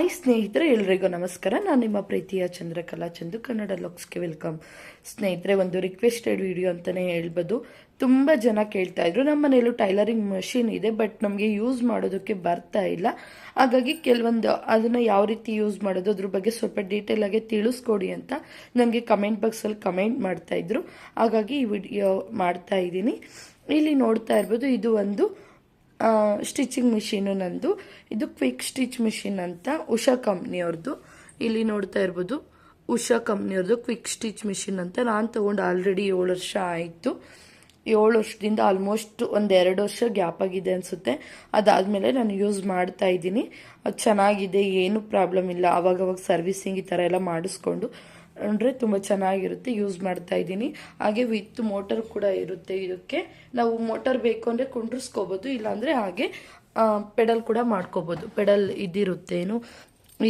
Hi ಸ್ನೇಹಿತರೆ, ಎಲ್ರಿಗೂ ನಮಸ್ಕಾರ. ನಾನು ನಿಮ್ಮ ಪ್ರೀತಿಯ ಚಂದ್ರಕಲಾ ಚಂದು, ಕನ್ನಡ ಲಾಕ್ಸ್ಗೆ ವೆಲ್ಕಮ್. ಸ್ನೇಹಿತರೆ, ಒಂದು ರಿಕ್ವೆಸ್ಟೆಡ್ ವಿಡಿಯೋ ಅಂತಲೇ ಹೇಳ್ಬೋದು. ತುಂಬ ಜನ ಕೇಳ್ತಾ ಇದ್ರು. ನಮ್ಮ ಮನೆಯಲ್ಲೂ ಟೈಲರಿಂಗ್ ಮಷಿನ್ ಇದೆ ಬಟ್ ನಮಗೆ ಯೂಸ್ ಮಾಡೋದಕ್ಕೆ ಬರ್ತಾ ಇಲ್ಲ. ಹಾಗಾಗಿ ಕೆಲವೊಂದು ಅದನ್ನು ಯಾವ ರೀತಿ ಯೂಸ್ ಮಾಡೋದು, ಅದ್ರ ಬಗ್ಗೆ ಸ್ವಲ್ಪ ಡೀಟೇಲ್ ಆಗಿ ತಿಳಿಸ್ಕೊಡಿ ಅಂತ ನನಗೆ ಕಮೆಂಟ್ ಬಾಕ್ಸಲ್ಲಿ ಕಮೆಂಟ್ ಮಾಡ್ತಾ ಇದ್ರು. ಹಾಗಾಗಿ ಈ ವಿಡಿಯೋ ಮಾಡ್ತಾ ಇದ್ದೀನಿ. ಇಲ್ಲಿ ನೋಡ್ತಾ ಇರ್ಬೋದು, ಇದು ಒಂದು ಸ್ಟಿಚಿಂಗ್ ಮಿಷಿನು ನಂದು ಇದು ಕ್ವಿಕ್ ಸ್ಟಿಚ್ ಮಿಷಿನ್ ಅಂತ ಉಷಾ ಕಂಪ್ನಿಯವ್ರದ್ದು ಇಲ್ಲಿ ನೋಡ್ತಾ ಇರ್ಬೋದು, ಉಷಾ ಕಂಪ್ನಿಯವ್ರದ್ದು ಕ್ವಿಕ್ ಸ್ಟಿಚ್ ಮಿಷಿನ್ ಅಂತ ನಾನು ತೊಗೊಂಡು ಆಲ್ರೆಡಿ ಏಳು ವರ್ಷ ಆಯಿತು. ಏಳು ವರ್ಷದಿಂದ ಆಲ್ಮೋಸ್ಟ್ ಒಂದು ಎರಡು ವರ್ಷ ಗ್ಯಾಪ್ ಆಗಿದೆ ಅನಿಸುತ್ತೆ. ಅದಾದಮೇಲೆ ನಾನು ಯೂಸ್ ಮಾಡ್ತಾ ಇದ್ದೀನಿ. ಅದು ಚೆನ್ನಾಗಿದೆ, ಏನು ಪ್ರಾಬ್ಲಮ್ ಇಲ್ಲ. ಅವಾಗವಾಗ ಸರ್ವಿಸಿಂಗ್ ಈ ಥರ ಎಲ್ಲ ಮಾಡಿಸ್ಕೊಂಡು ಅಂದರೆ ತುಂಬ ಚೆನ್ನಾಗಿರುತ್ತೆ ಯೂಸ್ ಮಾಡ್ತಾ ಇದ್ದೀನಿ. ಹಾಗೆ ವಿತ್ ಮೋಟರ್ ಕೂಡ ಇರುತ್ತೆ ಇದಕ್ಕೆ. ನಾವು ಮೋಟರ್ ಬೇಕು ಅಂದರೆ ಕುಂಡ್ರಿಸ್ಕೋಬೋದು, ಇಲ್ಲಾಂದರೆ ಹಾಗೆ ಪೆಡಲ್ ಕೂಡ ಮಾಡ್ಕೋಬೋದು. ಪೆಡಲ್ ಇದ್ದಿರುತ್ತೆ ಏನು,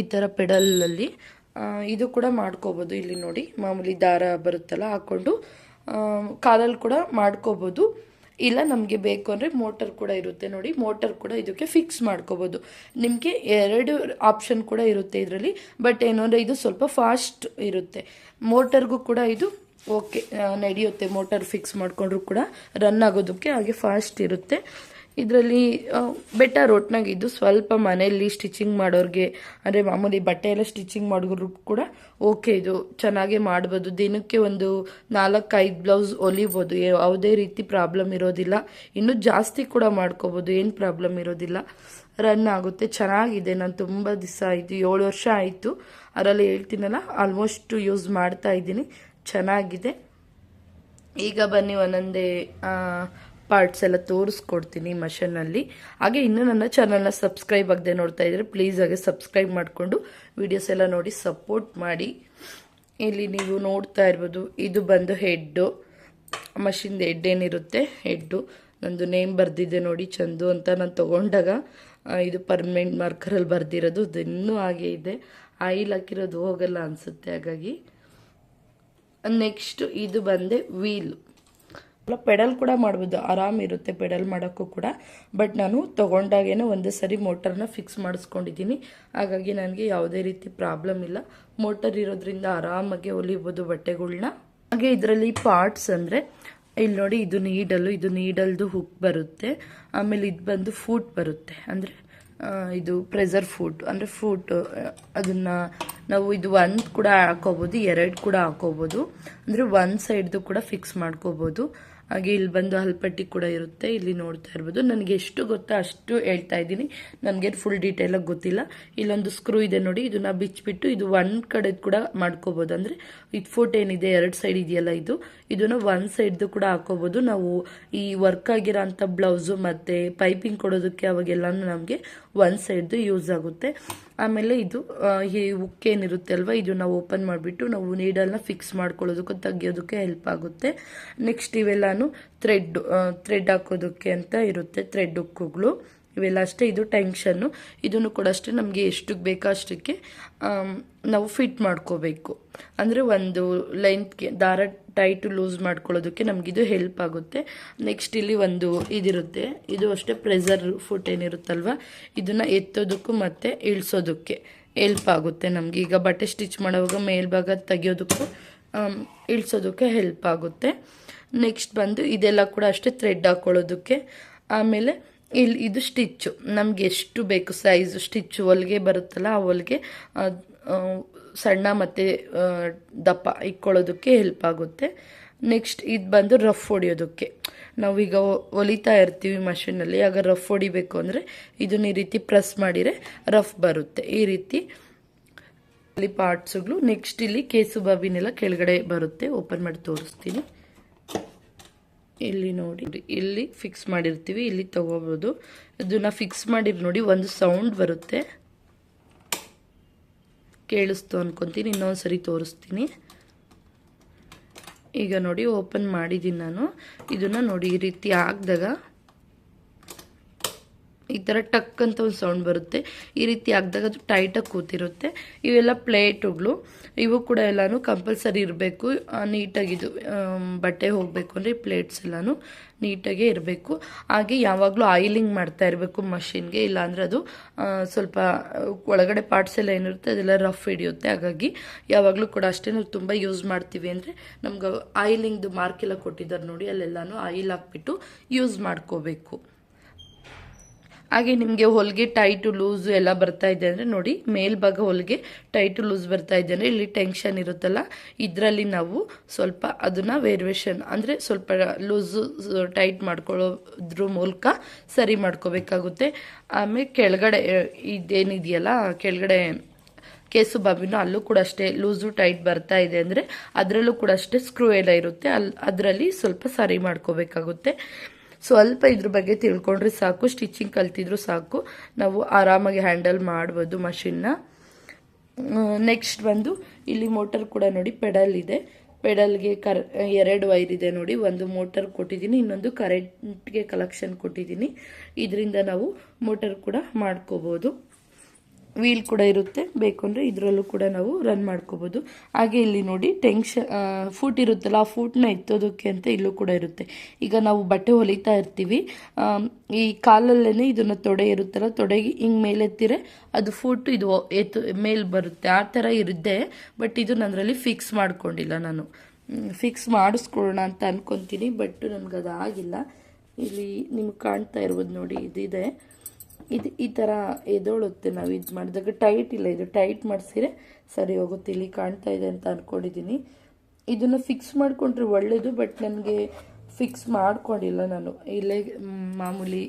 ಈ ಥರ ಪೆಡಲಲ್ಲಿ ಇದು ಕೂಡ ಮಾಡ್ಕೋಬೋದು ಇಲ್ಲಿ ನೋಡಿ. ಮಾಮೂಲಿ ದಾರ ಬರುತ್ತಲ್ಲ ಹಾಕ್ಕೊಂಡು ಕಾಲಲ್ಲಿ ಕೂಡ ಮಾಡ್ಕೋಬೋದು. ಇಲ್ಲ, ನಮಗೆ ಬೇಕು ಅಂದರೆ ಮೋಟರ್ ಕೂಡ ಇರುತ್ತೆ ನೋಡಿ. ಮೋಟರ್ ಕೂಡ ಇದಕ್ಕೆ ಫಿಕ್ಸ್ ಮಾಡ್ಕೋಬೋದು. ನಿಮಗೆ ಎರಡು ಆಪ್ಷನ್ ಕೂಡ ಇರುತ್ತೆ ಇದರಲ್ಲಿ. ಬಟ್ ಏನು ಇದು ಸ್ವಲ್ಪ ಫಾಸ್ಟ್ ಇರುತ್ತೆ. ಮೋಟರ್ಗೂ ಕೂಡ ಇದು ಓಕೆ ನಡೆಯುತ್ತೆ. ಮೋಟರ್ ಫಿಕ್ಸ್ ಮಾಡಿಕೊಂಡ್ರು ಕೂಡ ರನ್ ಆಗೋದಕ್ಕೆ ಹಾಗೆ ಫಾಸ್ಟ್ ಇರುತ್ತೆ. ಇದರಲ್ಲಿ ಬೆಟ್ಟ ಒಟ್ನಾಗ ಇದು ಸ್ವಲ್ಪ ಮನೆಯಲ್ಲಿ ಸ್ಟಿಚಿಂಗ್ ಮಾಡೋರಿಗೆ, ಅಂದರೆ ಮಾಮೂಲಿ ಬಟ್ಟೆ ಎಲ್ಲ ಸ್ಟಿಚಿಂಗ್ ಮಾಡೋರು ಕೂಡ ಓಕೆ ಇದು. ಚೆನ್ನಾಗೆ ಮಾಡ್ಬೋದು. ದಿನಕ್ಕೆ ಒಂದು ನಾಲ್ಕೈದು ಬ್ಲೌಸ್ ಹೊಲಿಬೋದು. ಯಾವುದೇ ರೀತಿ ಪ್ರಾಬ್ಲಮ್ ಇರೋದಿಲ್ಲ. ಇನ್ನೂ ಜಾಸ್ತಿ ಕೂಡ ಮಾಡ್ಕೋಬೋದು. ಏನು ಪ್ರಾಬ್ಲಮ್ ಇರೋದಿಲ್ಲ. ರನ್ ಆಗುತ್ತೆ. ಚೆನ್ನಾಗಿದೆ. ನಾನು ತುಂಬ ದಿವಸ ಆಯಿತು. ಏಳು ವರ್ಷ ಆಯಿತು. ಅದರಲ್ಲಿ ಹೇಳ್ತೀನಲ್ಲ ಆಲ್ಮೋಸ್ಟ್ ಯೂಸ್ ಮಾಡ್ತಾ ಇದ್ದೀನಿ. ಚೆನ್ನಾಗಿದೆ. ಈಗ ಬನ್ನಿ ಒಂದೊಂದೇ ಪಾರ್ಟ್ಸ್ ಎಲ್ಲ ತೋರಿಸ್ಕೊಡ್ತೀನಿ ಮಷನಲ್ಲಿ. ಹಾಗೆ ಇನ್ನೂ ನನ್ನ ಚಾನಲ್ನ ಸಬ್ಸ್ಕ್ರೈಬ್ ಆಗದೆ ನೋಡ್ತಾ ಇದ್ರೆ ಪ್ಲೀಸ್ ಹಾಗೆ ಸಬ್ಸ್ಕ್ರೈಬ್ ಮಾಡಿಕೊಂಡು ವಿಡಿಯೋಸ್ ಎಲ್ಲ ನೋಡಿ ಸಪೋರ್ಟ್ ಮಾಡಿ. ಇಲ್ಲಿ ನೀವು ನೋಡ್ತಾ ಇರ್ಬೋದು, ಇದು ಬಂದು ಹೆಡ್ಡು ಮಷಿನ್ದು ಹೆಡ್ ಏನಿರುತ್ತೆ? ಹೆಡ್ಡು ನಂದು ನೇಮ್ ಬರೆದಿದೆ ನೋಡಿ ಚಂದು ಅಂತ ನಾನು ತೊಗೊಂಡಾಗ ಇದು ಪರ್ಮನೆಂಟ್ ಮಾರ್ಕರಲ್ಲಿ ಬರೆದಿರೋದು, ಅದು ಇನ್ನೂ ಹಾಗೆ ಇದೆ. ಆಯಿಲ್ ಹಾಕಿರೋದು ಹೋಗಲ್ಲ ಅನಿಸುತ್ತೆ ಹಾಗಾಗಿ. ನೆಕ್ಸ್ಟ್ ಇದು ಬಂದೆ ವೀಲ್ ಪೆಡಲ್ ಕೂಡ ಮಾಡ್ಬೋದು. ಆರಾಮಿರುತ್ತೆ ಪೆಡಲ್ ಮಾಡೋಕ್ಕೂ ಕೂಡ. ಬಟ್ ನಾನು ತೊಗೊಂಡಾಗೇನೆ ಒಂದೇ ಸರಿ ಮೋಟರ್ನ ಫಿಕ್ಸ್ ಮಾಡಿಸ್ಕೊಂಡಿದ್ದೀನಿ. ಹಾಗಾಗಿ ನನಗೆ ಯಾವುದೇ ರೀತಿ ಪ್ರಾಬ್ಲಮ್ ಇಲ್ಲ. ಮೋಟರ್ ಇರೋದ್ರಿಂದ ಆರಾಮಾಗಿ ಹೊಲಿಬೋದು ಬಟ್ಟೆಗಳನ್ನ ಹಾಗೆ ಇದರಲ್ಲಿ ಪಾರ್ಟ್ಸ್ ಅಂದರೆ, ಇಲ್ಲಿ ನೋಡಿ ಇದು ನೀಡಲು, ಇದು ನೀಡಲ್ದು ಹುಕ್ ಬರುತ್ತೆ. ಆಮೇಲೆ ಇದು ಬಂದು ಫೂಟ್ ಬರುತ್ತೆ. ಅಂದರೆ ಇದು ಪ್ರೆಸರ್ ಫೂಟ್. ಅಂದರೆ ಫೂಟ್, ಅದನ್ನು ನಾವು ಇದು ಒಂದು ಕೂಡ ಹಾಕೋಬೋದು, ಎರಡು ಕೂಡ ಹಾಕೋಬೋದು. ಅಂದರೆ ಒಂದು ಸೈಡ್ದು ಕೂಡ ಫಿಕ್ಸ್ ಮಾಡ್ಕೋಬೋದು. ಹಾಗೆ ಇಲ್ಲಿ ಬಂದು ಹಲ್ಪಟ್ಟಿ ಕೂಡ ಇರುತ್ತೆ. ಇಲ್ಲಿ ನೋಡ್ತಾ ಇರ್ಬೋದು. ನನಗೆ ಎಷ್ಟು ಗೊತ್ತಾ ಅಷ್ಟು ಹೇಳ್ತಾ ಇದ್ದೀನಿ. ನನಗೆ ಫುಲ್ ಡೀಟೇಲಾಗಿ ಗೊತ್ತಿಲ್ಲ. ಇಲ್ಲೊಂದು ಸ್ಕ್ರೂ ಇದೆ ನೋಡಿ. ಇದನ್ನ ಬಿಚ್ಚಿಬಿಟ್ಟು ಇದು ಒಂದು ಕಡೆ ಕೂಡ ಮಾಡ್ಕೋಬೋದು. ಅಂದರೆ ಇದು ಫೋಟ್ ಏನಿದೆ, ಎರಡು ಸೈಡ್ ಇದೆಯಲ್ಲ ಇದು. ಇದನ್ನು ಒಂದು ಸೈಡ್ದು ಕೂಡ ಹಾಕೋಬೋದು. ನಾವು ಈ ವರ್ಕ್ ಆಗಿರೋ ಅಂಥ ಬ್ಲೌಸು ಮತ್ತು ಪೈಪಿಂಗ್ ಕೊಡೋದಕ್ಕೆ ಅವಾಗೆಲ್ಲನೂ ನಮಗೆ ಒಂದು ಸೈಡ್ದು ಯೂಸ್ ಆಗುತ್ತೆ. ಆಮೇಲೆ ಇದು ಈ ಉಕ್ಕೇನಿರುತ್ತೆ ಅಲ್ವಾ, ಇದು ನಾವು ಓಪನ್ ಮಾಡಿಬಿಟ್ಟು ನಾವು ನೀಡಲ್ನ ಫಿಕ್ಸ್ ಮಾಡ್ಕೊಳ್ಳೋದಕ್ಕೂ ತೆಗಿಯೋದಕ್ಕೆ ಹೆಲ್ಪ್ ಆಗುತ್ತೆ. ನೆಕ್ಸ್ಟ್ ಇವೆಲ್ಲಾನು ಥ್ರೆಡ್ ಥ್ರೆಡ್ ಹಾಕೋದಕ್ಕೆ ಅಂತ ಇರುತ್ತೆ ಥ್ರೆಡ್ ಉಕ್ಕುಗಳು. ಇವೆಲ್ಲ ಅಷ್ಟೇ, ಇದು ಟೆನ್ಷನ್ನು. ಇದನ್ನು ಕೂಡ ಅಷ್ಟೇ, ನಮಗೆ ಎಷ್ಟಕ್ಕೆ ಬೇಕೋ ಅಷ್ಟಕ್ಕೆ ನಾವು ಫಿಟ್ ಮಾಡ್ಕೋಬೇಕು. ಅಂದರೆ ಒಂದು ಲೆಂತ್ಗೆ, ದಾರ ಟೈಟು ಲೂಸ್ ಮಾಡ್ಕೊಳ್ಳೋದಕ್ಕೆ ನಮಗಿದು ಹೆಲ್ಪ್ ಆಗುತ್ತೆ. ನೆಕ್ಸ್ಟ್ ಇಲ್ಲಿ ಒಂದು ಇದಿರುತ್ತೆ. ಇದು ಅಷ್ಟೇ ಪ್ರೆಸರ್ ಫುಟ್ ಏನಿರುತ್ತಲ್ವ? ಇದನ್ನು ಎತ್ತೋದಕ್ಕೂ ಮತ್ತು ಇಳಿಸೋದಕ್ಕೆ ಹೆಲ್ಪ್ ಆಗುತ್ತೆ ನಮಗೆ. ಈಗ ಬಟ್ಟೆ ಸ್ಟಿಚ್ ಮಾಡುವಾಗ ಮೇಲ್ಭಾಗ ತೆಗಿಯೋದಕ್ಕೂ ಇಳಿಸೋದಕ್ಕೆ ಹೆಲ್ಪ್ ಆಗುತ್ತೆ. ನೆಕ್ಸ್ಟ್ ಬಂದು ಇದೆಲ್ಲ ಕೂಡ ಅಷ್ಟೇ ಥ್ರೆಡ್ ಹಾಕ್ಕೊಳ್ಳೋದಕ್ಕೆ ಆಮೇಲೆ ಇಲ್ಲಿ ಇದು ಸ್ಟಿಚ್ಚು. ನಮಗೆ ಎಷ್ಟು ಬೇಕು ಸೈಜು ಸ್ಟಿಚ್ಚು ಹೊಲಿಗೆ ಬರುತ್ತಲ್ಲ ಆ ಹೊಲಿಗೆ ಸಣ್ಣ ಮತ್ತು ದಪ್ಪ ಇಕ್ಕೊಳ್ಳೋದಕ್ಕೆ ಹೆಲ್ಪ್ ಆಗುತ್ತೆ. ನೆಕ್ಸ್ಟ್ ಇದು ಬಂದು ರಫ್ ಹೊಡಿಯೋದಕ್ಕೆ. ನಾವೀಗ ಹೊಲಿತಾ ಇರ್ತೀವಿ ಮಷಿನಲ್ಲಿ ಆಗ ರಫ್ ಹೊಡಿಬೇಕು ಅಂದರೆ ಇದನ್ನ ಈ ರೀತಿ ಪ್ರೆಸ್ ಮಾಡಿದರೆ ರಫ್ ಬರುತ್ತೆ. ಈ ರೀತಿ ಇಲ್ಲಿ ಪಾರ್ಟ್ಸ್ಗಳು ನೆಕ್ಸ್ಟ್ ಇಲ್ಲಿ ಕೇಸು ಬಾಬಿನೆಲ್ಲ ಕೆಳಗಡೆ ಬರುತ್ತೆ. ಓಪನ್ ಮಾಡಿ ತೋರಿಸ್ತೀನಿ. ಇಲ್ಲಿ ನೋಡಿ. ಇಲ್ಲಿ ಫಿಕ್ಸ್ ಮಾಡಿರ್ತೀವಿ, ಇಲ್ಲಿ ತಗೋಬೋದು. ಇದನ್ನ ಫಿಕ್ಸ್ ಮಾಡಿರ್ ನೋಡಿ, ಒಂದು ಸೌಂಡ್ ಬರುತ್ತೆ. ಕೇಳಿಸ್ತು ಅನ್ಕೊಂತೀನಿ ಇನ್ನೊಂದು ಸರಿ ತೋರಿಸ್ತೀನಿ. ಈಗ ನೋಡಿ ಓಪನ್ ಮಾಡಿದ್ದೀನಿ ನಾನು. ಇದನ್ನು ನೋಡಿ, ಈ ರೀತಿ ಹಾಕಿದಾಗ ಈ ಥರ ಟಕ್ ಅಂತ ಒಂದು ಸೌಂಡ್ ಬರುತ್ತೆ. ಈ ರೀತಿ ಆಗಿದಾಗ ಅದು ಟೈಟಾಗಿ ಕೂತಿರುತ್ತೆ. ಇವೆಲ್ಲ ಪ್ಲೇಟುಗಳು. ಇವು ಕೂಡ ಎಲ್ಲಾನು ಕಂಪಲ್ಸರಿ ಇರಬೇಕು. ನೀಟಾಗಿದು ಬಟ್ಟೆ ಹೋಗಬೇಕು ಅಂದರೆ ಈ ಪ್ಲೇಟ್ಸ್ ಎಲ್ಲಾನು ನೀಟಾಗೇ ಇರಬೇಕು. ಹಾಗೆ ಯಾವಾಗಲೂ ಆಯಿಲಿಂಗ್ ಮಾಡ್ತಾ ಇರಬೇಕು ಮಷಿನ್ಗೆ ಇಲ್ಲಾಂದರೆ ಅದು ಸ್ವಲ್ಪ, ಒಳಗಡೆ ಪಾರ್ಟ್ಸ್ ಎಲ್ಲ ಏನಿರುತ್ತೆ ಅದೆಲ್ಲ ರಫ್ ಹಿಡಿಯುತ್ತೆ. ಹಾಗಾಗಿ ಯಾವಾಗಲೂ ಕೂಡ ಅಷ್ಟೇ ನಾವು ತುಂಬ ಯೂಸ್ ಮಾಡ್ತೀವಿ ಅಂದರೆ ನಮ್ಗೆ ಆಯಿಲಿಂಗ್ದು ಮಾರ್ಕೆಲ್ಲ ಕೊಟ್ಟಿದ್ದಾರೆ ನೋಡಿ. ಅಲ್ಲೆಲ್ಲಾನು ಆಯಿಲ್ ಹಾಕ್ಬಿಟ್ಟು ಯೂಸ್ ಮಾಡ್ಕೋಬೇಕು. ಹಾಗೆ ನಿಮಗೆ ಹೊಲಿಗೆ ಟೈಟು ಲೂಸು ಎಲ್ಲ ಬರ್ತಾ ಇದೆ ಅಂದರೆ ನೋಡಿ ಮೇಲ್ಭಾಗ ಹೊಲಿಗೆ ಟೈಟು ಲೂಸ್ ಬರ್ತಾ ಇದೆ ಅಂದರೆ ಇಲ್ಲಿ ಟೆನ್ಷನ್ ಇರುತ್ತಲ್ಲ, ಇದರಲ್ಲಿ ನಾವು ಸ್ವಲ್ಪ ಅದನ್ನು ವೇರಿಯೇಷನ್ ಅಂದರೆ ಸ್ವಲ್ಪ ಲೂಸು ಟೈಟ್ ಮಾಡ್ಕೊಳ್ಳೋದ್ರ ಮೂಲಕ ಸರಿ ಮಾಡ್ಕೋಬೇಕಾಗುತ್ತೆ. ಆಮೇಲೆ ಕೆಳಗಡೆ ಇದೇನಿದೆಯಲ್ಲ, ಕೆಳಗಡೆ ಕೇಸು ಬಾಬಿನೂ ಅಲ್ಲೂ ಕೂಡ ಅಷ್ಟೇ ಲೂಸು ಟೈಟ್ ಬರ್ತಾ ಇದೆ ಅಂದರೆ ಅದರಲ್ಲೂ ಕೂಡ ಅಷ್ಟೇ ಸ್ಕ್ರೂ ಎಲ್ಲ ಇರುತ್ತೆ ಅಲ್ಲಿ ಅದರಲ್ಲಿ ಸ್ವಲ್ಪ ಸರಿ ಮಾಡ್ಕೋಬೇಕಾಗುತ್ತೆ. ಸ್ವಲ್ಪ ಇದ್ರ ಬಗ್ಗೆ ತಿಳ್ಕೊಂಡ್ರೆ ಸಾಕು ಸ್ಟಿಚಿಂಗ್ ಕಲ್ತಿದ್ರು ಸಾಕು. ನಾವು ಆರಾಮಾಗಿ ಹ್ಯಾಂಡಲ್ ಮಾಡ್ಬೋದು ಮಷಿನ್ನ ನೆಕ್ಸ್ಟ್ ಬಂದು ಇಲ್ಲಿ ಮೋಟರ್ ಕೂಡ ನೋಡಿ ಪೆಡಲ್ ಇದೆ. ಪೆಡಲ್ಗೆ ಕರ್, ಎರಡು ವೈರ್ ಇದೆ ನೋಡಿ. ಒಂದು ಮೋಟರ್ ಕೊಟ್ಟಿದ್ದೀನಿ, ಇನ್ನೊಂದು ಕರೆಂಟ್ಗೆ ಕಲೆಕ್ಷನ್ ಕೊಟ್ಟಿದ್ದೀನಿ. ಇದರಿಂದ ನಾವು ಮೋಟರ್ ಕೂಡ ಮಾಡ್ಕೋಬೋದು. ವೀಲ್ ಕೂಡ ಇರುತ್ತೆ. ಬೇಕು ಅಂದರೆ ಇದರಲ್ಲೂ ಕೂಡ ನಾವು ರನ್ ಮಾಡ್ಕೋಬೋದು. ಹಾಗೆ ಇಲ್ಲಿ ನೋಡಿ ಟೆನ್ಷನ್ ಫೂಟ್ ಇರುತ್ತಲ್ಲ, ಆ ಫೂಟ್ನ ಎತ್ತೋದಕ್ಕೆ ಅಂತ ಇಲ್ಲೂ ಕೂಡ ಇರುತ್ತೆ. ಈಗ ನಾವು ಬಟ್ಟೆ ಹೊಲಿತಾ ಇರ್ತೀವಿ. ಈ ಕಾಲಲ್ಲೇ ಇದನ್ನು ತೊಡೆ ಇರುತ್ತಲ್ಲ, ತೊಡೆಗೆ ಹಿಂಗೆ ಮೇಲೆತ್ತಿರೆ ಅದು ಫೂಟ್ ಇದು ಎತ್ತು, ಮೇಲೆ ಬರುತ್ತೆ. ಆ ಥರ ಇರುತ್ತೆ. ಬಟ್ ಇದು ನನ್ನರಲ್ಲಿ ಫಿಕ್ಸ್ ಮಾಡ್ಕೊಂಡಿಲ್ಲ ನಾನು. ಫಿಕ್ಸ್ ಮಾಡಿಸ್ಕೊಳ್ಳೋಣ ಅಂತ ಅನ್ಕೊತೀನಿ. ಬಟ್ ನನಗೆ ಅದು ಆಗಿಲ್ಲ. ಇಲ್ಲಿ ನಿಮ್ಗೆ ಕಾಣ್ತಾ ಇರ್ಬೋದು ನೋಡಿ, ಇದಿದೆ. ಇದು ಈ ಥರ ಎದೊಳುತ್ತೆ ನಾವು ಇದು ಮಾಡಿದಾಗ ಟೈಟ್ ಇಲ್ಲ, ಇದು ಟೈಟ್ ಮಾಡಿಸಿದ್ರೆ ಸರಿ ಹೋಗುತ್ತೆ, ಇಲ್ಲಿ ಕಾಣ್ತಾ ಇದೆ ಅಂತ ಅಂದ್ಕೊಂಡಿದ್ದೀನಿ ಇದನ್ನು ಫಿಕ್ಸ್ ಮಾಡಿಕೊಂಡ್ರೆ ಒಳ್ಳೆಯದು ಬಟ್ ನನಗೆ ಫಿಕ್ಸ್ ಮಾಡಿಕೊಂಡಿಲ್ಲ ನಾನು. ಇಲ್ಲೇ ಮಾಮೂಲಿ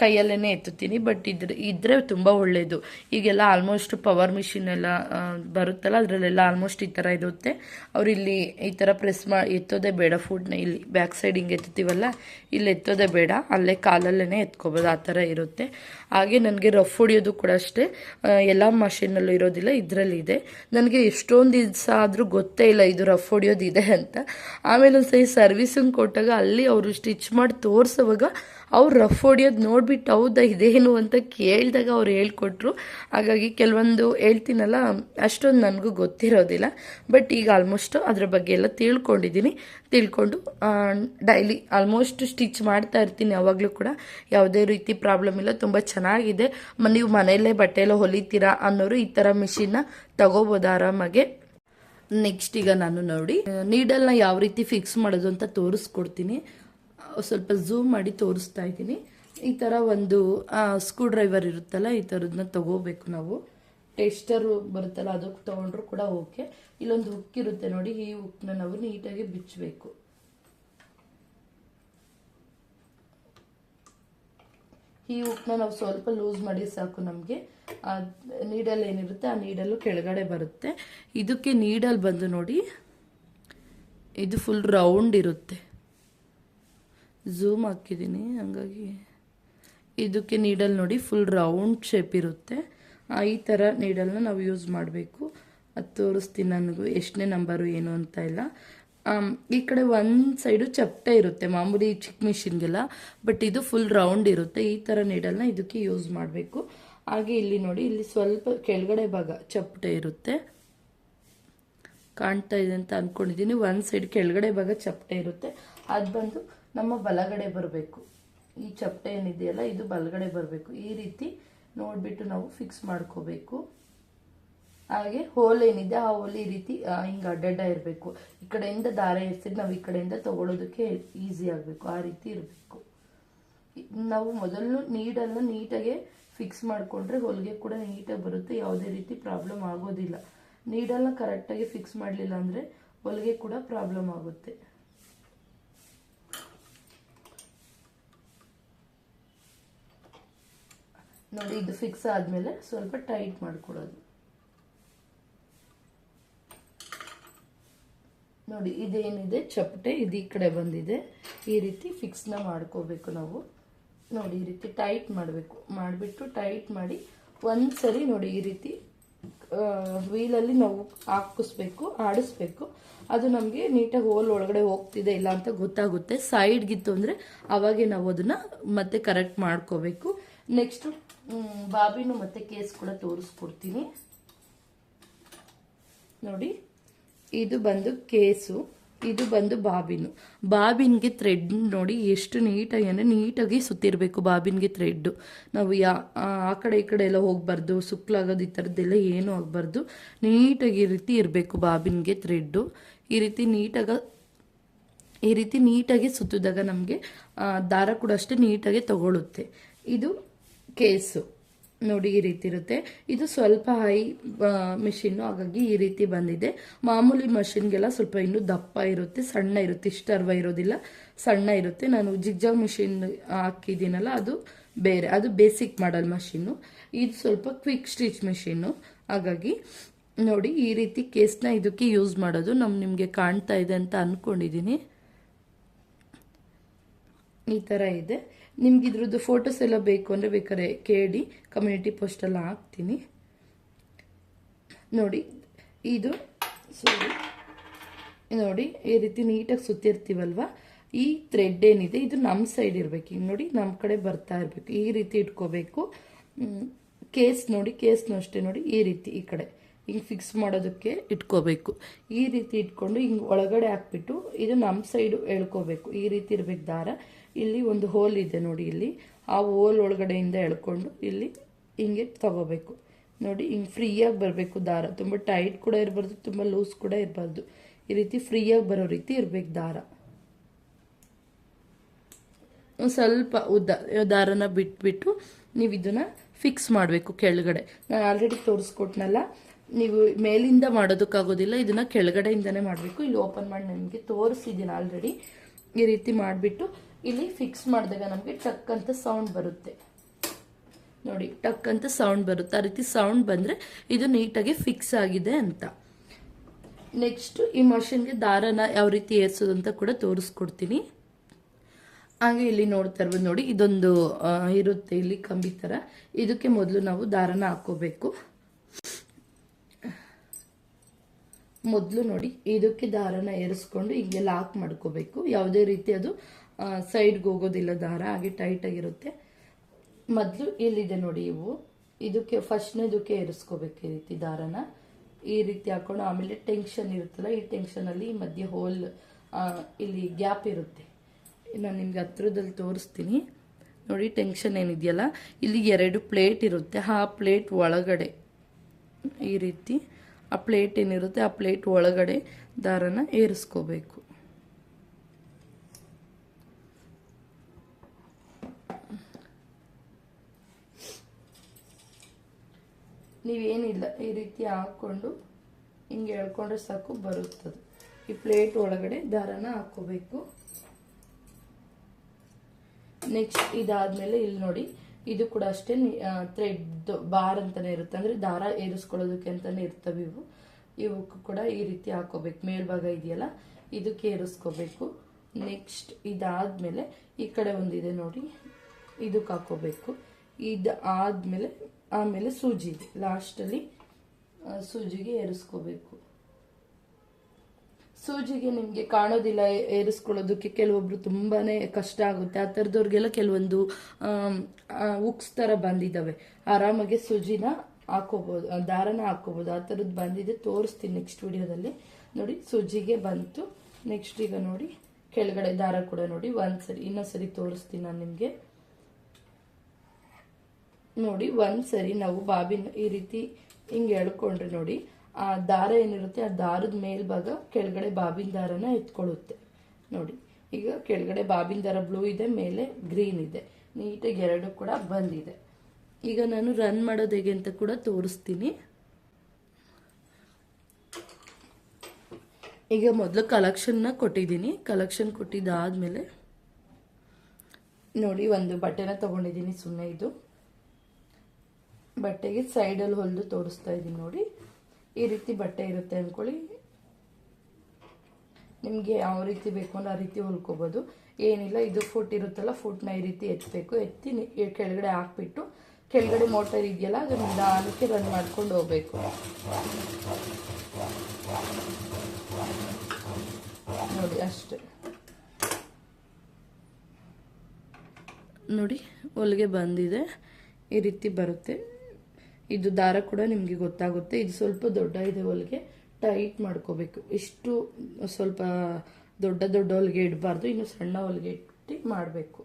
ಕೈಯಲ್ಲೇ ಎತ್ತುತ್ತೀನಿ ಬಟ್ ಇದ್ರ, ಇದ್ರೆ ತುಂಬ ಒಳ್ಳೆಯದು ಈಗೆಲ್ಲ ಆಲ್ಮೋಸ್ಟ್ ಪವರ್ ಮಿಷಿನ್ ಎಲ್ಲ ಬರುತ್ತಲ್ಲ, ಅದರಲ್ಲೆಲ್ಲ ಆಲ್ಮೋಸ್ಟ್ ಈ ಥರ ಇರುತ್ತೆ. ಅವ್ರು ಇಲ್ಲಿ ಈ ಥರ ಪ್ರೆಸ್ ಮಾ, ಎತ್ತೋದೇ ಬೇಡ ಫುಡ್ನ ಇಲ್ಲಿ ಬ್ಯಾಕ್ ಸೈಡ್ ಹಿಂಗೆ ಎತ್ತುತ್ತೀವಲ್ಲ, ಇಲ್ಲಿ ಎತ್ತೋದೇ ಬೇಡ. ಅಲ್ಲೇ ಕಾಲಲ್ಲೇ ಎತ್ಕೋಬೋದು, ಆ ಥರ ಇರುತ್ತೆ. ಹಾಗೆ ನನಗೆ ರಫ್ ಹೊಡಿಯೋದು ಕೂಡ ಅಷ್ಟೇ. ಎಲ್ಲ ಮಷಿನಲ್ಲೂ ಇರೋದಿಲ್ಲ ಇದರಲ್ಲಿದೆ ನನಗೆ ಎಷ್ಟೊಂದು ದಿವಸ ಆದರೂ ಗೊತ್ತೇ ಇಲ್ಲ ಇದು ರಫ್ ಹೊಡಿಯೋದು ಇದೆ ಅಂತ. ಆಮೇಲೆ ಒಂದ್ಸರಿ ಸರ್ವಿಸಿಂಗ್ ಕೊಟ್ಟಾಗ ಅಲ್ಲಿ ಅವರು ಸ್ಟಿಚ್ ಮಾಡಿ ತೋರಿಸುವಾಗ ಅವ್ರು ರಫ್ ಹೊಡಿಯೋದು ನೋಡ್ಬಿಟ್ಟು ಹೌದಾ ಇದೇನು ಅಂತ ಕೇಳಿದಾಗ ಅವ್ರು ಹೇಳ್ಕೊಟ್ರು. ಹಾಗಾಗಿ ಕೆಲವೊಂದು ಹೇಳ್ತೀನಲ್ಲ, ಅಷ್ಟೊಂದು ನನಗೂ ಗೊತ್ತಿರೋದಿಲ್ಲ. ಬಟ್ ಈಗ ಆಲ್ಮೋಸ್ಟ್ ಅದ್ರ ಬಗ್ಗೆ ಎಲ್ಲ ತಿಳ್ಕೊಂಡಿದ್ದೀನಿ. ತಿಳ್ಕೊಂಡು ಡೈಲಿ ಆಲ್ಮೋಸ್ಟ್ ಸ್ಟಿಚ್ ಮಾಡ್ತಾ ಇರ್ತೀನಿ ಯಾವಾಗಲೂ ಕೂಡ. ಯಾವುದೇ ರೀತಿ ಪ್ರಾಬ್ಲಮ್ ಇಲ್ಲ, ತುಂಬ ಚೆನ್ನಾಗಿದೆ. ನೀವು ಮನೆಯಲ್ಲೇ ಬಟ್ಟೆ ಎಲ್ಲ ಹೊಲಿತೀರಾ ಅನ್ನೋರು ಈ ಥರ ಮಿಷಿನ್ನ ತಗೋಬೋದು ಆರಾಮಾಗೆ. ನೆಕ್ಸ್ಟ್ ಈಗ ನಾನು ನೋಡಿ ನೀಡಲ್ನ ಯಾವ ರೀತಿ ಫಿಕ್ಸ್ ಮಾಡೋದು ಅಂತ ತೋರಿಸ್ಕೊಡ್ತೀನಿ. ಸ್ವಲ್ಪ ಝೂಮ್ ಮಾಡಿ ತೋರಿಸ್ತಾ ಇದ್ದೀನಿ. ಈ ಥರ ಒಂದು ಸ್ಕ್ರೂ ಡ್ರೈವರ್ ಇರುತ್ತಲ್ಲ, ಈ ಥರದನ್ನ ತಗೋಬೇಕು ನಾವು. ಟೆಸ್ಟರು ಬರುತ್ತಲ್ಲ, ಅದಕ್ಕೆ ತೊಗೊಂಡ್ರು ಕೂಡ ಓಕೆ. ಇಲ್ಲೊಂದು ಹುಕ್ ಇರುತ್ತೆ ನೋಡಿ, ಈ ಹುಕ್ನ ನಾವು ನೀಟಾಗಿ ಬಿಚ್ಚಬೇಕು ಈ ಹುಕ್ನ ನಾವು ಸ್ವಲ್ಪ ಲೂಸ್ ಮಾಡಿ ಸಾಕು ನಮಗೆ. ಆ ನೀಡಲ್ ಏನಿರುತ್ತೆ, ಆ ನೀಡಲ್ಲು ಕೆಳಗಡೆ ಬರುತ್ತೆ. ಇದಕ್ಕೆ ನೀಡಲ್ ಬಂದು ನೋಡಿ, ಇದು ಫುಲ್ ರೌಂಡ್ ಇರುತ್ತೆ. ಝೂಮ್ ಹಾಕಿದ್ದೀನಿ, ಹಂಗಾಗಿ. ಇದಕ್ಕೆ ನೀಡಲ್ ನೋಡಿ ಫುಲ್ ರೌಂಡ್ ಶೇಪ್ ಇರುತ್ತೆ. ಈ ಥರ ನೀಡಲ್ನ ನಾವು ಯೂಸ್ ಮಾಡಬೇಕು. ಅದು ತೋರಿಸ್ತೀನಿ ನನಗೂ, ಎಷ್ಟನೇ ನಂಬರು ಏನು ಅಂತ ಇಲ್ಲ ಈ ಕಡೆ ಒಂದು ಸೈಡು ಚಪ್ಪಟೆ ಇರುತ್ತೆ, ಮಾಮೂಲಿ ಚಿಕ್ಕ ಮಿಷಿನ್ಗೆಲ್ಲ ಬಟ್ ಇದು ಫುಲ್ ರೌಂಡ್ ಇರುತ್ತೆ. ಈ ಥರ ನೀಡಲ್ನ ಇದಕ್ಕೆ ಯೂಸ್ ಮಾಡಬೇಕು. ಹಾಗೆ ಇಲ್ಲಿ ನೋಡಿ, ಇಲ್ಲಿ ಸ್ವಲ್ಪ ಕೆಳಗಡೆ ಭಾಗ ಚಪ್ಪಟೆ ಇರುತ್ತೆ. ಕಾಣ್ತಾ ಇದೆ ಅಂತ ಅಂದ್ಕೊಂಡಿದ್ದೀನಿ ಒಂದು ಸೈಡ್ ಕೆಳಗಡೆ ಭಾಗ ಚಪ್ಪಟೆ ಇರುತ್ತೆ. ಅದು ಬಂದು ನಮ್ಮ ಬಲಗಡೆ ಬರಬೇಕು. ಈ ಚಪ್ಪಟೆ ಏನಿದೆಯಲ್ಲ, ಇದು ಬಲಗಡೆ ಬರಬೇಕು. ಈ ರೀತಿ ನೋಡಿಬಿಟ್ಟು ನಾವು ಫಿಕ್ಸ್ ಮಾಡ್ಕೋಬೇಕು. ಹಾಗೆ ಹೋಲ್ ಏನಿದೆ, ಆ ಹೋಲ್ ಈ ರೀತಿ ಹಿಂಗೆ ಅಡ್ಡಡ್ಡ ಇರಬೇಕು. ಈ ಕಡೆಯಿಂದ ದಾರ ಎರ್ಸಿದ್ ನಾವು ಈ ಕಡೆಯಿಂದ ತೊಗೊಳೋದಕ್ಕೆ ಈಸಿ ಆಗಬೇಕು. ಆ ರೀತಿ ಇರಬೇಕು. ನಾವು ಮೊದಲು ನೀಡನ್ನು ನೀಟಾಗೆ ಫಿಕ್ಸ್ ಮಾಡಿಕೊಂಡ್ರೆ ಹೊಲಿಗೆ ಕೂಡ ನೀಟಾಗಿ ಬರುತ್ತೆ. ಯಾವುದೇ ರೀತಿ ಪ್ರಾಬ್ಲಮ್ ಆಗೋದಿಲ್ಲ. ನೀಡನ್ನು ಕರೆಕ್ಟಾಗಿ ಫಿಕ್ಸ್ ಮಾಡಲಿಲ್ಲ ಅಂದರೆ ಹೊಲಿಗೆ ಕೂಡ ಪ್ರಾಬ್ಲಮ್ ಆಗುತ್ತೆ. ನೋಡಿ, ಇದು ಫಿಕ್ಸ್ ಆದಮೇಲೆ ಸ್ವಲ್ಪ ಟೈಟ್ ಮಾಡ್ಕೊಳ್ಳೋದು ನೋಡಿ, ಇದೇನಿದೆ? ಚಪ್ಪಟೆ ಇದು ಈ ಕಡೆ ಬಂದಿದೆ. ಈ ರೀತಿ ಫಿಕ್ಸ್ನ ಮಾಡ್ಕೋಬೇಕು ನಾವು. ನೋಡಿ, ಈ ರೀತಿ ಟೈಟ್ ಮಾಡಬೇಕು. ಮಾಡಿಬಿಟ್ಟು ಟೈಟ್ ಮಾಡಿ ಒಂದು ಸರಿ ನೋಡಿ, ಈ ರೀತಿ ವೀಲಲ್ಲಿ ನಾವು ಹಾಕಿಸ್ಬೇಕು, ಆಡಿಸ್ಬೇಕು. ಅದು ನಮಗೆ ನೀಟಾಗಿ ಹೋಲ್ ಒಳಗಡೆ ಹೋಗ್ತಿದೆ ಇಲ್ಲ ಅಂತ ಗೊತ್ತಾಗುತ್ತೆ. ಸೈಡ್ಗಿತ್ತು ಅಂದರೆ ಅವಾಗೆ ನಾವು ಅದನ್ನು ಮತ್ತೆ ಕರೆಕ್ಟ್ ಮಾಡ್ಕೋಬೇಕು. ನೆಕ್ಸ್ಟ್ ಬಾಬಿನು ಮತ್ತೆ ಕೇಸ್ ಕೂಡ ತೋರಿಸ್ಕೊಡ್ತೀನಿ. ನೋಡಿ, ಇದು ಬಂದು ಕೇಸು, ಇದು ಬಂದು ಬಾಬಿನು. ಬಾಬಿನ್ಗೆ ಥ್ರೆಡ್ ನೋಡಿ ಎಷ್ಟು ನೀಟಾಗಿ, ಅಂದರೆ ನೀಟಾಗಿ ಸುತ್ತಿರಬೇಕು ಬಾಬಿನ್ಗೆ ಥ್ರೆಡ್ಡು ನಾವು ಯಾ, ಆ ಕಡೆ ಈ ಕಡೆ ಎಲ್ಲ ಹೋಗಬಾರ್ದು, ಸುಕ್ಲಾಗೋದು ಈ ಥರದ್ದೆಲ್ಲ ಏನೂ ಆಗಬಾರ್ದು. ನೀಟಾಗಿ ಈ ರೀತಿ ಇರಬೇಕು ಬಾಬಿನ್ಗೆ ಥ್ರೆಡ್ಡು ಈ ರೀತಿ ನೀಟಾಗಿ, ಈ ರೀತಿ ನೀಟಾಗಿ ಸುತ್ತಿದಾಗ ನಮಗೆ ದಾರ ಕೂಡ ಅಷ್ಟೇ ನೀಟಾಗಿ ತಗೊಳ್ಳುತ್ತೆ ಇದು ಕೇಸು. ನೋಡಿ ಈ ರೀತಿ ಇರುತ್ತೆ. ಇದು ಸ್ವಲ್ಪ ಹೈ ಮಿಷಿನ್ನು, ಹಾಗಾಗಿ ಈ ರೀತಿ ಬಂದಿದೆ. ಮಾಮೂಲಿ ಮಷಿನ್ಗೆಲ್ಲ ಸ್ವಲ್ಪ ಇನ್ನೂ ದಪ್ಪ ಇರುತ್ತೆ, ಸಣ್ಣ ಇರುತ್ತೆ. ಇಷ್ಟರ್ವ ಇರೋದಿಲ್ಲ. ಸಣ್ಣ ಇರುತ್ತೆ. ನಾನು ಜಿಗ್ಜಾಗ್ ಮಿಷಿನ್ ಹಾಕಿದ್ದೀನಲ್ಲ, ಅದು ಬೇರೆ. ಅದು ಬೇಸಿಕ್ ಮಾಡಲ್ ಮಷಿನ್ನು. ಇದು ಸ್ವಲ್ಪ ಕ್ವಿಕ್ ಸ್ಟಿಚ್ ಮಿಷಿನ್ನು. ಹಾಗಾಗಿ ನೋಡಿ ಈ ರೀತಿ ಕೇಸ್ನ ಇದಕ್ಕೆ ಯೂಸ್ ಮಾಡೋದು ನಮ್ಮ ನಿಮಗೆ ಕಾಣ್ತಾ ಇದೆ ಅಂತ ಅಂದ್ಕೊಂಡಿದ್ದೀನಿ ಈ ಥರ ಇದೆ. ನಿಮ್ಗೆ ಇದ್ರದ್ದು ಫೋಟೋಸ್ ಎಲ್ಲ ಬೇಕು ಅಂದರೆ ಬೇಕಾದ್ರೆ ಕೇಳಿ ಕಮ್ಯುನಿಟಿ ಪೋಸ್ಟೆಲ್ಲ ಹಾಕ್ತೀನಿ. ನೋಡಿ, ಇದು ಸೋರಿ ನೋಡಿ, ಈ ರೀತಿ ನೀಟಾಗಿ ಸುತ್ತಿರ್ತೀವಲ್ವ? ಈ ಥ್ರೆಡ್ ಏನಿದೆ, ಇದು ನಮ್ಮ ಸೈಡ್ ಇರಬೇಕು. ಈಗ ನೋಡಿ ನಮ್ಮ ಕಡೆ ಬರ್ತಾ ಇರಬೇಕು. ಈ ರೀತಿ ಇಟ್ಕೋಬೇಕು. ಕೇಸ್ ನೋಡಿ ಕೇಸ್ನು ಅಷ್ಟೇ ನೋಡಿ, ಈ ರೀತಿ ಈ ಕಡೆ. ಹಿಂಗೆ ಫಿಕ್ಸ್ ಮಾಡೋದಕ್ಕೆ ಇಟ್ಕೋಬೇಕು. ಈ ರೀತಿ ಇಟ್ಕೊಂಡು ಹಿಂಗೆ ಒಳಗಡೆ ಹಾಕ್ಬಿಟ್ಟು, ಇದು ನಮ್ಮ ಸೈಡು ಎಳ್ಕೋಬೇಕು ಈ ರೀತಿ ಇರಬೇಕು ದಾರ. ಇಲ್ಲಿ ಒಂದು ಹೋಲ್ ಇದೆ ನೋಡಿ ಇಲ್ಲಿ. ಆ ಹೋಲ್ ಒಳಗಡೆಯಿಂದ ಎಳ್ಕೊಂಡು ಇಲ್ಲಿ ಹಿಂಗೆ ತಗೋಬೇಕು. ನೋಡಿ, ಹಿಂಗೆ ಫ್ರೀಯಾಗಿ ಬರಬೇಕು ದಾರ. ತುಂಬ ಟೈಟ್ ಕೂಡ ಇರಬಾರ್ದು, ತುಂಬ ಲೂಸ್ ಕೂಡ ಇರಬಾರ್ದು. ಈ ರೀತಿ ಫ್ರೀಯಾಗಿ ಬರೋ ರೀತಿ ಇರಬೇಕು ದಾರ. ಸ್ವಲ್ಪ ಉದ್ದ ದಾರನ ಬಿಟ್ಬಿಟ್ಟು ನೀವು ಇದನ್ನು ಫಿಕ್ಸ್ ಮಾಡಬೇಕು ಕೆಳಗಡೆ. ನಾನು ಆಲ್ರೆಡಿ ತೋರಿಸ್ಕೊಟ್ನಲ್ಲ, ನೀವು ಮೇಲಿಂದ ಮಾಡೋದಕ್ಕಾಗೋದಿಲ್ಲ, ಇದನ್ನು ಕೆಳಗಡೆಯಿಂದನೇ ಮಾಡಬೇಕು. ಇಲ್ಲಿ ಓಪನ್ ಮಾಡಿ ನಿಮಗೆ ತೋರಿಸಿದ್ದೀನಿ ಆಲ್ರೆಡಿ ಈ ರೀತಿ ಮಾಡಿಬಿಟ್ಟು ಇಲ್ಲಿ ಫಿಕ್ಸ್ ಮಾಡಿದಾಗ ನಮಗೆ ಟಕ್ ಅಂತ ಸೌಂಡ್ ಬರುತ್ತೆ. ನೋಡಿ, ಟಕ್ ಅಂತ ಸೌಂಡ್ ಬರುತ್ತೆ. ಆ ರೀತಿ ಸೌಂಡ್ ಬಂದರೆ ಇದು ನೀಟಾಗಿ ಫಿಕ್ಸ್ ಆಗಿದೆ ಅಂತ. ನೆಕ್ಸ್ಟ್ ಈ ಮಷಿನ್ಗೆ ದಾರನ ಯಾವ ರೀತಿ ಏರ್ಸೋದು ಅಂತ ಕೂಡ ತೋರಿಸ್ಕೊಡ್ತೀನಿ. ಹಾಗೆ ಇಲ್ಲಿ ನೋಡ್ತಾ ಇರ್ಬೋದು ನೋಡಿ, ಇದೊಂದು ಇರುತ್ತೆ ಇಲ್ಲಿ ಕಂಬಿ ಥರ ಇದಕ್ಕೆ ಮೊದಲು ನಾವು ದಾರನ ಹಾಕೋಬೇಕು. ಮೊದಲು ನೋಡಿ, ಇದಕ್ಕೆ ದಾರನ ಏರಿಸ್ಕೊಂಡು ಹಿಂಗೆ ಲಾಕ್ ಮಾಡ್ಕೋಬೇಕು. ಯಾವುದೇ ರೀತಿ ಅದು ಸೈಡ್ಗೆ ಹೋಗೋದಿಲ್ಲ, ದಾರ ಹಾಗೆ ಟೈಟ್ ಆಗಿರುತ್ತೆ. ಮೊದಲು ಇಲ್ಲಿದೆ ನೋಡಿ ಇವು. ಇದಕ್ಕೆ ಫಸ್ಟ್ನೇದಕ್ಕೆ ಏರಿಸ್ಕೋಬೇಕು ಈ ರೀತಿ ದಾರನ. ಈ ರೀತಿ ಹಾಕೊಂಡು ಆಮೇಲೆ ಟೆನ್ಷನ್ ಇರುತ್ತಲ್ಲ, ಈ ಟೆನ್ಷನಲ್ಲಿ ಮಧ್ಯೆ ಹೋಲ್ ಇಲ್ಲಿ ಗ್ಯಾಪ್ ಇರುತ್ತೆ. ನಾನು ನಿಮ್ಗೆ ಹತ್ರದಲ್ಲಿ ತೋರಿಸ್ತೀನಿ. ನೋಡಿ ಟೆನ್ಷನ್ ಏನಿದೆಯಲ್ಲ? ಇಲ್ಲಿ ಎರಡು ಪ್ಲೇಟ್ ಇರುತ್ತೆ. ಆ ಪ್ಲೇಟ್ ಒಳಗಡೆ ಈ ರೀತಿ ಆ ಪ್ಲೇಟ್ ಏನಿರುತ್ತೆ ಆ ಪ್ಲೇಟ್ ಒಳಗಡೆ ದಾರನ ಏರಿಸ್ಕೋಬೇಕು. ನೀವೇನಿಲ್ಲ, ಈ ರೀತಿ ಹಾಕ್ಕೊಂಡು ಹಿಂಗೆ ಎಳ್ಕೊಂಡ್ರೆ ಸಾಕು ಬರುತ್ತದೆ. ಈ ಪ್ಲೇಟ್ ಒಳಗಡೆ ದಾರನ ಹಾಕೋಬೇಕು ನೆಕ್ಸ್ಟ್ ಇದಾದ್ಮೇಲೆ ಇಲ್ಲಿ ನೋಡಿ ಇದು ಕೂಡ ಅಷ್ಟೇ ಥ್ರೆಡ್ ಬಾರ್ ಅಂತಾನೆ ಇರುತ್ತೆ. ಅಂದ್ರೆ ದಾರ ಏರಿಸ್ಕೊಳ್ಳೋದಕ್ಕೆ ಅಂತಾನೆ ಇರ್ತವೆ ಇವು. ಇವಕ್ಕೂ ಕೂಡ ಈ ರೀತಿ ಹಾಕೋಬೇಕು. ಮೇಲ್ಭಾಗ ಇದೆಯಲ್ಲ, ಇದಕ್ಕೆ ಏರಿಸ್ಕೋಬೇಕು. ನೆಕ್ಸ್ಟ್ ಇದಾದ್ಮೇಲೆ ಈ ಕಡೆ ಒಂದಿದೆ ನೋಡಿ, ಇದಕ್ಕೆ ಹಾಕೋಬೇಕು. ಇದು ಆದ್ಮೇಲೆ ಆಮೇಲೆ ಸೂಜಿ ಲಾಸ್ಟಲ್ಲಿ ಸೂಜಿಗೆ ಏರಿಸ್ಕೋಬೇಕು. ಸೂಜಿಗೆ ನಿಮಗೆ ಕಾಣೋದಿಲ್ಲ ಏರಿಸ್ಕೊಳ್ಳೋದಕ್ಕೆ ಕೆಲವೊಬ್ರು ತುಂಬಾನೇ ಕಷ್ಟ ಆಗುತ್ತೆ. ಆ ಥರದವ್ರಿಗೆಲ್ಲ ಕೆಲವೊಂದು ಉಕ್ಸ್ ಥರ ಬಂದಿದ್ದಾವೆ. ಆರಾಮಾಗಿ ಸೂಜಿನ ಹಾಕೋಬಹುದು ಆ, ದಾರನ ಹಾಕೋಬಹುದು ಆ ಥರದ್ದು ಬಂದಿದೆ. ತೋರಿಸ್ತೀನಿ ನೆಕ್ಸ್ಟ್ ವಿಡಿಯೋದಲ್ಲಿ. ನೋಡಿ ಸೂಜಿಗೆ ಬಂತು. ನೆಕ್ಸ್ಟ್ ಈಗ ನೋಡಿ ಕೆಳಗಡೆ ದಾರ ಕೂಡ ನೋಡಿ. ಒಂದ್ಸರಿ ಇನ್ನೊಂದ್ಸರಿ ತೋರಿಸ್ತೀನಿ ನಾನು ನಿಮಗೆ. ನೋಡಿ ಒಂದ್ಸರಿ ನಾವು ಬಾಬಿನ ಈ ರೀತಿ ಹಿಂಗೆ ಎಳ್ಕೊಂಡ್ರೆ ನೋಡಿ ಆ ದಾರ ಏನಿರುತ್ತೆ ಆ ದಾರದ ಮೇಲ್ಭಾಗ ಕೆಳಗಡೆ ಬಾಬಿನ ದಾರನ ಎತ್ಕೊಳ್ಳುತ್ತೆ. ನೋಡಿ, ಈಗ ಕೆಳಗಡೆ ಬಾಬಿನ ದಾರ ಬ್ಲೂ ಇದೆ, ಮೇಲೆ ಗ್ರೀನ್ ಇದೆ. ನೀಟಾಗಿ ಎರಡು ಕೂಡ ಬಂದಿದೆ. ಈಗ ನಾನು ರನ್ ಮಾಡೋದು ಹೇಗೆ ಅಂತ ಕೂಡ ತೋರಿಸ್ತೀನಿ. ಈಗ ಮೊದಲು ಕಲೆಕ್ಷನ್ನ ಕೊಟ್ಟಿದ್ದೀನಿ. ಕಲೆಕ್ಷನ್ ಕೊಟ್ಟಿದ್ದಾದ್ಮೇಲೆ ನೋಡಿ, ಒಂದು ಬಟ್ಟೆನ ತಗೊಂಡಿದ್ದೀನಿ ಸುಮ್ಮನೆ ಇದು. ಬಟ್ಟೆಗೆ ಸೈಡಲ್ಲಿ ಹೊಲಿದು ತೋರಿಸ್ತಾ ಇದ್ದೀನಿ ನೋಡಿ. ಈ ರೀತಿ ಬಟ್ಟೆ ಇರುತ್ತೆ ಅಂದ್ಕೊಳ್ಳಿ ನಿಮಗೆ ಯಾವ ರೀತಿ ಬೇಕು ಅಂದ್ರೆ ಆ ರೀತಿ ಹೊಲ್ಕೋಬೋದು. ಏನಿಲ್ಲ, ಇದು ಫುಟ್ ಇರುತ್ತಲ್ಲ, ಫುಟ್ನ ಈ ರೀತಿ ಎತ್ತಬೇಕು ಎತ್ತಿ ಕೆಳಗಡೆ ಹಾಕ್ಬಿಟ್ಟು, ಕೆಳಗಡೆ ಮೋಟರ್ ಇದೆಯಲ್ಲ ಅದು ನಿಧಾನಕ್ಕೆ ರನ್ ಮಾಡ್ಕೊಂಡು ಹೋಗ್ಬೇಕು. ನೋಡಿ, ಅಷ್ಟೇ. ನೋಡಿ, ಹೊಲಿಗೆ ಬಂದಿದೆ. ಈ ರೀತಿ ಬರುತ್ತೆ. ಇದು ದಾರ ಕೂಡ ನಿಮಗೆ ಗೊತ್ತಾಗುತ್ತೆ. ಇದು ಸ್ವಲ್ಪ ದೊಡ್ಡ ಇದೆ ಹೊಲಿಗೆ. ಟೈಟ್ ಮಾಡ್ಕೋಬೇಕು. ಇಷ್ಟು ಸ್ವಲ್ಪ ದೊಡ್ಡ ದೊಡ್ಡ ಹೊಲಿಗೆ ಇಡಬಾರ್ದು. ಇನ್ನು ಸಣ್ಣ ಹೊಲಿಗೆ ಇಟ್ಟು ಮಾಡಬೇಕು.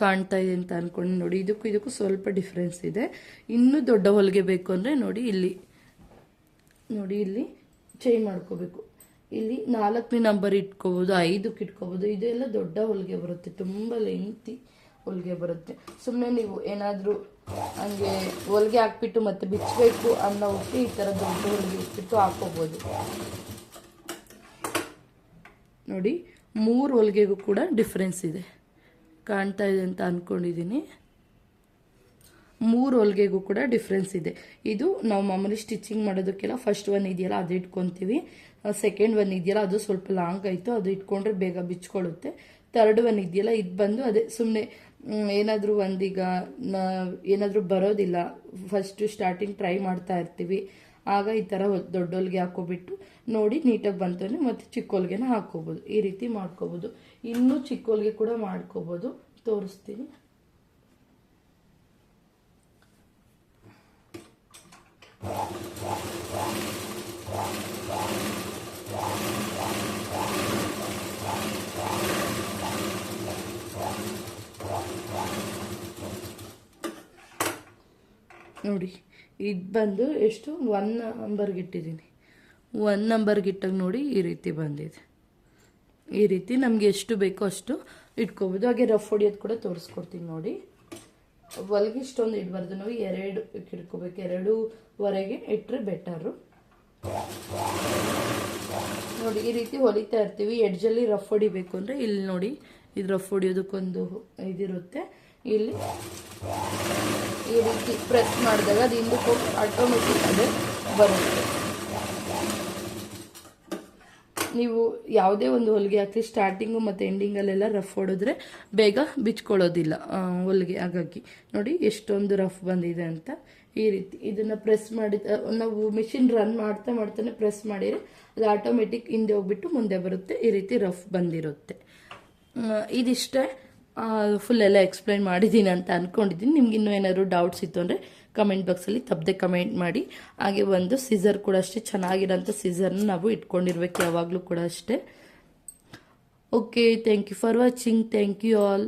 ಕಾಣ್ತಾ ಇದೆ ಅಂತ ಅನ್ಕೊಂಡು ನೋಡಿ. ಇದಕ್ಕೂ ಇದಕ್ಕೂ ಸ್ವಲ್ಪ ಡಿಫ್ರೆನ್ಸ್ ಇದೆ. ಇನ್ನೂ ದೊಡ್ಡ ಹೊಲಿಗೆ ಬೇಕು ಅಂದರೆ ನೋಡಿ ಇಲ್ಲಿ. ನೋಡಿ ಇಲ್ಲಿ. ಚೇಂಜ್ ಮಾಡ್ಕೋಬೇಕು. ಇಲ್ಲಿ ನಾಲ್ಕನೇ ನಂಬರ್ ಇಟ್ಕೋಬೋದು, ಐದಕ್ಕೆ ಇಟ್ಕೋಬೋದು, ಇದೆಲ್ಲ ದೊಡ್ಡ ಹೊಲಿಗೆ ಬರುತ್ತೆ, ತುಂಬ ಲೆಂತಿ ಹೊಲಿಗೆ ಬರುತ್ತೆ. ಸುಮ್ಮನೆ ನೀವು ಏನಾದರೂ ಹಂಗೆ ಹೊಲಿಗೆ ಹಾಕ್ಬಿಟ್ಟು ಮತ್ತೆ ಬಿಚ್ಚಬೇಕು ಅನ್ನೋ ಹೊಟ್ಟೆ ಈ ಥರ ದೊಡ್ಡ ಹೊಲಿಗೆ ಇಟ್ಬಿಟ್ಟು ಹಾಕೋಬೋದು. ನೋಡಿ, ಮೂರು ಹೊಲಿಗೆಗೂ ಕೂಡ ಡಿಫ್ರೆನ್ಸ್ ಇದೆ. ಕಾಣ್ತಾ ಇದೆ ಅಂತ ಅಂದ್ಕೊಂಡಿದ್ದೀನಿ ಮೂರು ಹೊಲಿಗೆಗೂ ಕೂಡ ಡಿಫ್ರೆನ್ಸ್ ಇದೆ. ಇದು ನಾವು ಮಾಮೂಲಿ ಸ್ಟಿಚಿಂಗ್ ಮಾಡೋದಕ್ಕೆಲ್ಲ ಫಸ್ಟ್ ಒನ್ ಇದೆಯಲ್ಲ, ಅದು ಇಟ್ಕೊತೀವಿ. ಸೆಕೆಂಡ್ ಒನ್ ಇದೆಯಲ್ಲ, ಅದು ಸ್ವಲ್ಪ ಲಾಂಗ್ ಆಯಿತು, ಅದು ಇಟ್ಕೊಂಡ್ರೆ ಬೇಗ ಬಿಚ್ಕೊಳ್ಳುತ್ತೆ ತರ್ಡ್ ಒನ್ ಇದೆಯಲ್ಲ, ಇದು ಬಂದು ಅದೇ ಸುಮ್ಮನೆ ಏನಾದರೂ ಒಂದೀಗ ಏನಾದರೂ ಬರೋದಿಲ್ಲ. ಫಸ್ಟು ಸ್ಟಾರ್ಟಿಂಗ್ ಟ್ರೈ ಮಾಡ್ತಾ ಇರ್ತೀವಿ. ಆಗ ಈ ಥರ ದೊಡ್ಡ ಹೊಲಿಗೆ ಹಾಕೋಬಿಟ್ಟು ನೋಡಿ ನೀಟಾಗಿ ಬಂತಂದ್ರೆ ಮತ್ತು ಚಿಕ್ಕ ಹೊಲಿಗೆನ ಹಾಕೋಬೋದು. ಈ ರೀತಿ ಮಾಡ್ಕೋಬೋದು. ಇನ್ನೂ ಚಿಕ್ಕ ಹೊಲಿಗೆ ಕೂಡ ಮಾಡ್ಕೋಬೋದು. ತೋರಿಸ್ತೀನಿ. ನೋಡಿ, ಇದು ಬಂದು ಎಷ್ಟು? ಒನ್ ನಂಬರ್ಗೆ ಇಟ್ಟಿದ್ದೀನಿ ಒನ್ ನಂಬರ್ಗೆ ಇಟ್ಟಾಗ ನೋಡಿ ಈ ರೀತಿ ಬಂದಿದೆ. ಈ ರೀತಿ ನಮಗೆ ಎಷ್ಟು ಬೇಕೋ ಅಷ್ಟು ಇಟ್ಕೋಬೋದು. ಹಾಗೆ ರಫ್ ಹೊಡಿಯೋದು ಕೂಡ ತೋರಿಸ್ಕೊಡ್ತೀನಿ ನೋಡಿ. ಹೊಲಿಗೆ ಇಷ್ಟೊಂದು ಇಡಬಾರ್ದು. ನಾವು ಎರಡು ಇಟ್ಕೋಬೇಕು. ಎರಡೂವರೆಗೆ ಇಟ್ಟರೆ ಬೆಟರು. ನೋಡಿ, ಈ ರೀತಿ ಹೊಲಿತಾ ಇರ್ತೀವಿ. ಎಡ್ಜಲ್ಲಿ ರಫ್ ಹೊಡಿಬೇಕು ಅಂದರೆ ಇಲ್ಲಿ ನೋಡಿ, ಇದು ರಫ್ ಹೊಡಿಯೋದಕ್ಕೊಂದು ಇದಿರುತ್ತೆ. ಇಲ್ಲಿ ಈ ರೀತಿ ಪ್ರೆಸ್ ಮಾಡಿದಾಗ ಅದು ಹಿಂದಕ್ಕೆ ಹೋಗಿ ಆಟೋಮೆಟಿಕ್ ಅದೇ ಬರುತ್ತೆ. ನೀವು ಯಾವುದೇ ಒಂದು ಹೊಲಿಗೆ ಹಾಕಿ ಸ್ಟಾರ್ಟಿಂಗು ಮತ್ತು ಎಂಡಿಂಗಲ್ಲೆಲ್ಲ ರಫ್ ಹೊಡೆದ್ರೆ ಬೇಗ ಬಿಚ್ಕೊಳ್ಳೋದಿಲ್ಲ ಹೊಲಿಗೆ ಹಾಗಾಗಿ. ನೋಡಿ, ಎಷ್ಟೊಂದು ರಫ್ ಬಂದಿದೆ ಅಂತ. ಈ ರೀತಿ ಇದನ್ನು ಪ್ರೆಸ್ ಮಾಡಿ ನಾವು ಮಿಷಿನ್ ರನ್ ಮಾಡ್ತಾ ಮಾಡ್ತಾನೆ ಪ್ರೆಸ್ ಮಾಡಿದರೆ ಅದು ಆಟೋಮೆಟಿಕ್ ಹಿಂದೆ ಹೋಗ್ಬಿಟ್ಟು ಮುಂದೆ ಬರುತ್ತೆ, ಈ ರೀತಿ ರಫ್ ಬಂದಿರುತ್ತೆ. ಇದಿಷ್ಟೇ. ಫುಲ್ ಎಲ್ಲ ಎಕ್ಸ್ಪ್ಲೈನ್ ಮಾಡಿದ್ದೀನಿ ಅಂತ ಅಂದ್ಕೊಂಡಿದ್ದೀನಿ ನಿಮ್ಗೆ ಇನ್ನೂ ಏನಾದರೂ ಡೌಟ್ಸ್ ಇತ್ತು ಅಂದರೆ ಕಮೆಂಟ್ ಬಾಕ್ಸಲ್ಲಿ ತಪ್ಪದೆ ಕಮೆಂಟ್ ಮಾಡಿ. ಹಾಗೆ ಒಂದು ಸೀಸರ್ ಕೂಡ ಅಷ್ಟೇ, ಚೆನ್ನಾಗಿರೋಂಥ ಸೀಸರ್ನ ನಾವು ಇಟ್ಕೊಂಡಿರ್ಬೇಕು ಯಾವಾಗಲೂ ಕೂಡ ಅಷ್ಟೇ. Okay thank you for watching thank you all